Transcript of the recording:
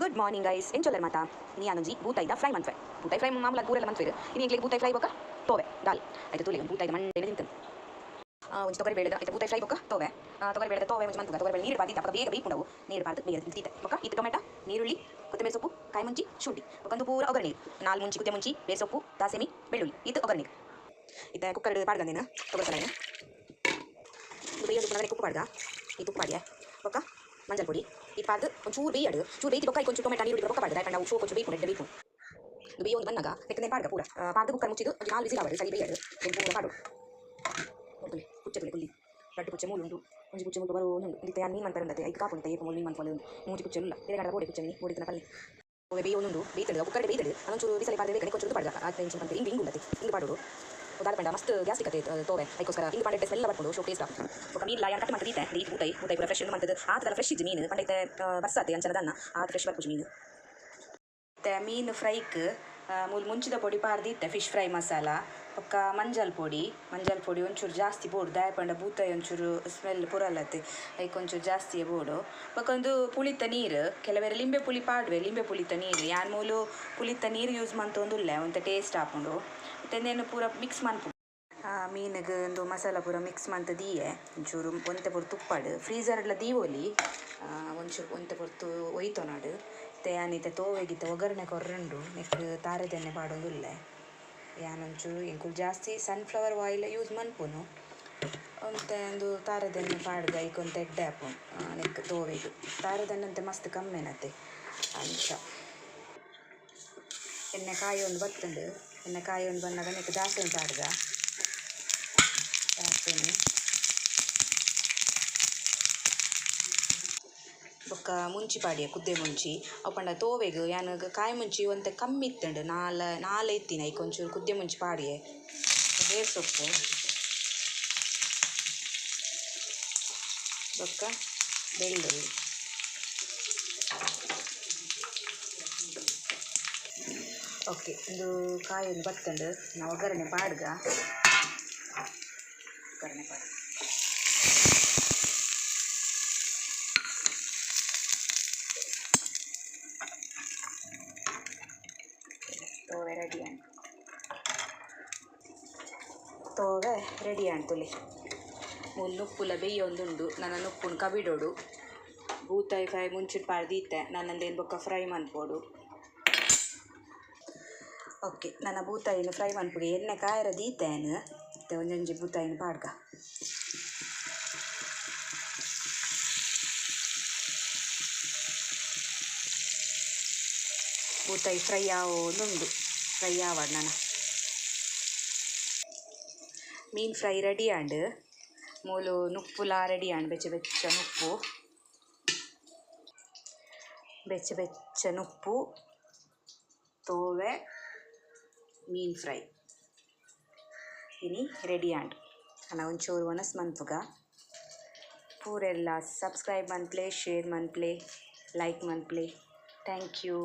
Good morning guys ಏನ್ ಚೊಲ್ಲರ್ ಮಾತಾ? ನೀ ಆನಂಜಿ ಬೂತೈದ fry ಮಂತ್ವೆ. ಬೂತಾಯಿ ಫ್ರೈ ಮಾಮೂಲ ಪೂರೆಲ್ಲ ಮನ್ಫೇರು ಇದು. ಎಂಗ್ಲಿಗೆ ಬೂತಾಯಿ ಫ್ರೈ ಬೊಕ್ಕ ತೋವೆ, ದಾಲ್. ಆಯ್ತು ತುಲಿ ಒಂದು ಬೂತೈದ ಮಂಡೆ ತಿಂತನು. ಒಂದು ತೊಗರಿ ಬೇಳೆದ ಆಯ್ತು ಬೂತಾಯಿ ಫ್ರೈ ಬೊಕ್ಕ ತೋವೆ. ತೊಗರಿ ಬೇಳೆದ ತೋವೆ ಒಂಚು ಮಂತು ತೊಗರಿ ಬೇಡ ನೀರು ಬಾದಿ ತಪ್ಪ ಬೇಗ ಬೇಯ್ಕೊಂಡವು ನೀರು ಬಾರ್ದು ಬೇಗ ತಿಂತೀತೆ ಬೊಕ್ಕ ಇದು ಟೊಮೆಟೊ, ನೀರುಳ್ಳಿ, ಕೊತ್ತಂಬರಿ ಸೊಪ್ಪು, ಕಾಯಿ ಮುಂಚಿ, ಶುಂಠಿ. ಒಂದು ಪೂರ ಒಗ್ಗರಣೆ. ನಾಲ್ ಮುಂಚಿ ಕುತ್ತೆ ಮುಂಚಿ ಬೇಸೊಪ್ಪು ಸೊಪ್ಪು, ದಾಸೆಮಿ, ಬೆಳ್ಳುಳ್ಳಿ. ಇದು ಒಗ್ಗರಣೆ ಇತ್ತ ಕುಕ್ಕರ್ ಪಾಡ್ದ ನೀನು ತೊಗರಿ ಸಲ ಇದು ಬೇಯೋದು ಕುಕ್ಕು ಪಾಡ್ದ? ಈ ತುಪ್ಪ ಪಾಡ್ಯ? ಬೊಕ್ಕ ಮಂಜಲ್ ಪೊಡಿ. ಇದು ಪಾರ್ದು ಒಂಚೂರು ಬೇಯಡು ಚೂರು ಬೇಯ್ತಿ ಬೊಕ್ಕ ಕೊಂಚು ಟೊಮೆಟೊ ನೀರು ಬೊಕ್ಕ ಪಾಡ್ದು ದಾಯ್ಕೊಂಡು ಶೋ ಕೊಂಚು ಬೇಕು ನೆಟ್ಟು ಬೇಕು ಇದು ಬೇಯೊಂದು ಬಂದಾಗ ನೆಕ್ಕನೆ ಪಾಡ್ಗ ಪೂರ ಪಾರ್ದು ಬುಕ್ಕ ಮುಚ್ಚಿದು ಒಂದು ನಾಲ್ಕು ಬಿಸಿಲು ಆವಡು ಸರಿ ಬೇಯಡು ಪೂರ ಪಾಡು ಕುಚ್ಚತುಲೆ ಕುಲ್ಲಿ ರಟ್ಟು ಕುಚ್ಚೆ ಮೂಲು ಉಂಟು ಒಂಜಿ ಕುಚ್ಚೆ ಮೂಲು ಬರೋ ಒಂದು ಇದಕ್ಕೆ ನೀನು ಮಂತರ ಉಂಟೆ ಐದು ಕಾಪು ಉಂಟೆ ಏಕ ಮೂಲು ನೀನು ಮಂತ್ವಲ್ಲ ಉಂಟು ಮೂಜಿ ಕುಚ್ಚೆ ಇಲ್ಲ ತಿರುಗಾಡ ಬೋಡೆ ಕುಚ್ಚೆ ನೀ ಬೋಡಿತನ ಪಲ್ಲೆ ಬೇಯ ಒಂದು ಬೇಯ್ತಡು ಕುಕ್ಕರ್ಡೆ ಬೇಯ್ತಡು ಅದೊಂಚೂರು ಬಿಸಿಲು ಪಾರ್ದು ಬೇಕನೆ ಕೊಂಚೂರು ಪಾಡ್ಗ ಹತ್ತು ನಿಮಿಷ ಅಂತ ಹಿಂಗೆ ಹಿಂಗೆ ಉಂಟೆ ಹಿಂಗೆ ಪಾಡೋಡು ಉದಾರ ಪಂಡ ಮಸ್ತ್ ಗ್ಯಾಸ್ಟಿಕ್ ಕತೆ ತೋವೆ ಅದಕ್ಕೋಸ್ಕರ ಇಲ್ಲಿ ಪಂಡೈತೆ ಸ್ಮೆಲ್ಲ ಬರ್ಕೊಂಡು ಶೋ ಟೇಸ್ಟ್ ಆಗ್ತದೆ ಮೀನ್ ಯಾರು ಕಟ್ ಮಾಡ್ತೀತೆ ರೀ ಊಟೈ ಊಟೈ ಪೂರ ಫ್ರೆಶ್ ಮಂತದ ಆ ಥರ ಫ್ರೆಶ್ ಇದ್ದು ಮೀನು ಪಂಡೈತೆ ಬರ್ಸಾತೆ ಅಂಚನದನ್ನ ಆ ಫ್ರೆಶ್ ಬರ್ಪುಜು ಮೀನು ಮತ್ತು ಮೀನು ಫ್ರೈಕ್ ಮುಂಚಿದ ಪೊಡಿ ಪಾರ್ದಿತ್ತೆ ಫಿಶ್ ಫ್ರೈ ಮಸಾಲ ಪಕ್ಕ ಮಂಜಲ್ ಪೊಡಿ ಮಂಜಲ್ ಪೊಡಿ ಒಂಚೂರು ಜಾಸ್ತಿ ಬೋಡು ದಾಯಪಂಡ ಬೂತಾಯಿ ಒಂಚೂರು ಸ್ಮೆಲ್ ಪುರಲತ್ತೆ ಐಕ್ ಒಂಚೂರು ಜಾಸ್ತಿ ಬೋಡು ಪಕ್ಕೊಂದು ಪುಳಿತ ನೀರು, ಕೆಲವೆರೆ ಲಿಂಬೆ ಪುಳಿ ಪಾಡ್ವೆ, ಲಿಂಬೆ ಪುಳಿತ ನೀರು. ಯಾನ್ ಮೂಲು ಪುಳಿತ ನೀರು ಯೂಸ್ ಮಂತೊಂದುಲ್ಲೆ ಒಂತ ಟೇಸ್ಟ್ ಹಾಕೊಂಡು. ಮತ್ತೇನು ಪೂರ ಮಿಕ್ಸ್ ಮನ್ಪು ಮೀನಿಗೆ ಒಂದು ಮಸಾಲ ಪೂರ ಮಿಕ್ಸ್ ಮಂತ್ ದೀಯೆ. ಒಂಚೂರು ಒಂತೆ ಪೊರ್ತು ತುಪ್ಪಾಡು. ಫ್ರೀಝರ್ಡ್ಲ ದೀವೋಲಿ ಒಂಚೂರು ಒಂತೆ ಪೊರ್ತು ಒಯ್ತೊನಾಡು ಮತ್ತೆ ಯಾನಿತ್ತೆ ತೋವೆಗಿತ್ತೆ ಒಗ್ಗರಣೆ ಕೊರ್ರಂಡು, ನೆಕ್ಸ್ಟ್ ತಾರದೆಣ್ಣೆ ಪಾಡೋದುಲ್ಲೆ ಯಾನೊಂಚೂರು ಎಂಕುಲು ಜಾಸ್ತಿ ಸನ್ಫ್ಲವರ್ ಆಯಿಲ್ ಯೂಸ್ ಮನ್ಪುನು. ಒಂತೆ ಒಂದು ತಾರದೆಣ್ಣೆ ಪಾಡ್ದ ಈಗ ಒಂದು ಎಡ್ಡೆ ಹಾಪುನು ನೆಕ್ ತೋವೆದು. ತಾರದೆಣ್ಣೆ ಮಸ್ತ್ ಕಮ್ಮೆನತ್ತೆ, ಅಂಚ. ಎಣ್ಣೆ ಕಾಯಿ ಒಂದು ಬತ್ತಂಡು. ಎಣ್ಣೆ ಕಾಯಿ ಒಂದು ಬಂದಾಗ ನೆಕ್ ಜಾಸ್ತಿ ಪಾಡ್ಗ ಹಾಕ್ತೀನಿ ಬೊಕ್ಕ ಮುಂಚಿ ಪಾಡಿಯ, ಕುದ್ದೆ ಮುಂಚಿ. ಅಪ್ಪಂಡ ತೋವೆಗ್, ಯಾನಗ ಕಾಯಿ ಮುಂಚಿ ಒಂತೆ ಕಮ್ಮಿ ಇತ್ತಂಡು, ನಾಲ ನಾಲ ಇತ್ತಿನ ಐಕ್ ಒಂಚೂರು ಕುದ್ದೆ ಮುಂಚಿ ಪಾಡಿಯೆ. ಬೇರ್ ಸೊಪ್ಪು. ಬೊಕ್ಕ ಬೆಳ್ಳುಳ್ಳಿ. ಓಕೆ ಒಂದು ಕಾಯಿ ಒಂದು ಬತ್ತಂಡು, ನಾವು ಒಗ್ಗರಣೆ ಪಾಡ್ಗ. ಒಗ್ಗರಣೆ ಪಾಡ್ಗ. ತೋವೆ ರೆಡಿ ಆಯ್ತು ತೋವೆ ರೆಡಿ ಆಂಟುಲಿ ಮುಲ್ಲುಪ್ಪುಲ ನುಪ್ಪುಲ ಬೇಯೊಂದುಂಡು ನನ್ನ ನುಪ್ಪುನ ಕಬಿಡೋಡು ಬೂತಾಯಿ ಫ್ರೈ ಮುಂಚಿನ ಪಾಡ್ದೀತೆ ನನ್ನಂದೇನು ಬೊಕ್ಕ ಫ್ರೈ ಮನ್ಪೋಡು ಓಕೆ ನನ್ನ ಬೂತಾಯಿನ ಫ್ರೈ ಮನ್ಪುಗೆ ಎಣ್ಣೆ ಕಾಯರ ದೀತೇನು ಮತ್ತೆ ಒಂದೊಂಜಿ ಬೂತಾಯಿನ ಪಾಡ್ಗ. ಬೂತಾಯಿ ಫ್ರೈ ಆವೊಂದುಂಡು ಫ್ರೈ ಆವಣ್ಣನ ಮೀನು ಫ್ರೈ ರೆಡಿ ಆಂಡ್ ಮೂಲು ನುಪ್ಪುಲ ರೆಡಿ ಆಂಡ್ ಬೆಚ್ಚ ಬೆಚ್ಚ ನುಪ್ಪು. ಬೆಚ್ಚ ಬೆಚ್ಚ ನುಪ್ಪು. ತೋವೆ, ಮೀನು ಫ್ರೈ. ಇನಿ ರೆಡಿ ಆಂಡ್ ಅನ್ನ ಒಂಚೂರು ಒನಸ್ ಮನ್ಪುಗ ಪೂರೆಲ್ಲ ಸಬ್ಸ್ಕ್ರೈಬ್ ಮನ್ಪ್ಲೆ ಶೇರ್ ಮನ್ಪ್ಲೆ ಲೈಕ್ ಮನ್ಪ್ಲೆ ಥ್ಯಾಂಕ್ ಯು